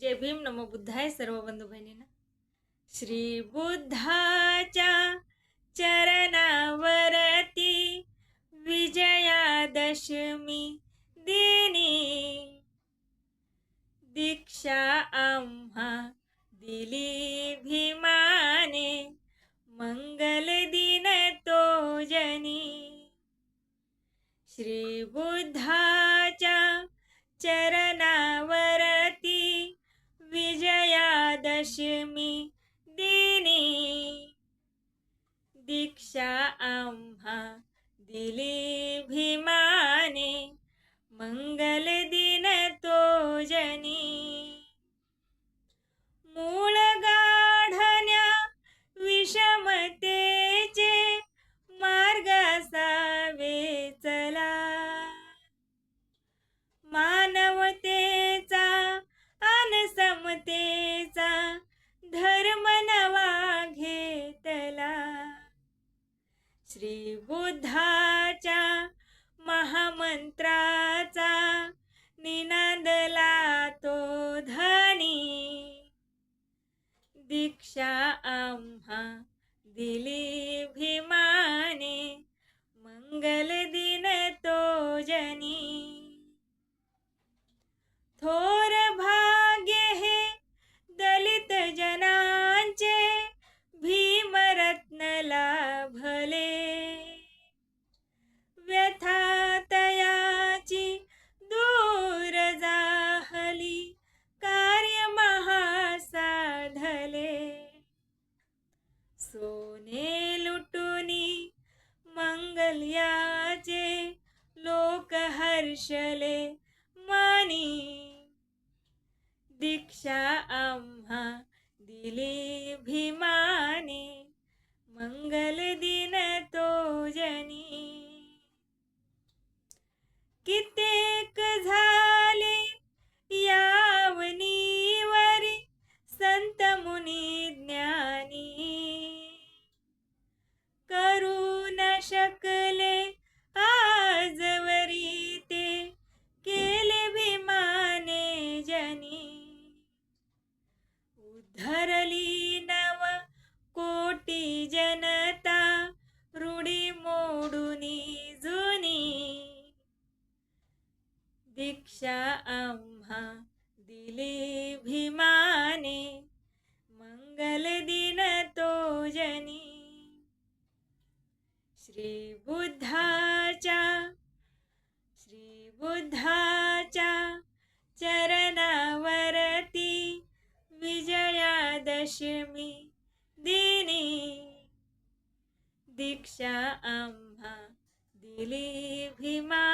जय भीम नमो बुद्धाय सर्व बंधू बहिणींना. श्री बुद्धाच्या चरणावरती विजयादशमी दिनी दीक्षा आम्हा दिली भीमाने मंगल दिन तो जनी. श्री बुद्धाच्या चरणावर विजयादशमी दिनी. दीक्षा आम्हा दिली भीमाने. मंगल दिन श्री बुद्धाच्या महामंत्राचा निनादला तो धनी दीक्षा आम्हा दिली भीमाने मंगल दिन तो जनी. लोक मनी. मानी दीक्षा आम्हा दिली भीमाने. मंगल दिन तो जनी. कित्येक झाले यावनीवरी संत मुनी ज्ञानी. करू न शक दीक्षा आम्हा दिली भीमाने मंगल दिन तो जनी. श्री बुद्धाच्या श्री बुद्धाच्या चरणावरती विजयादशमी दिनी. दीक्षा आम्हा दिली भीमा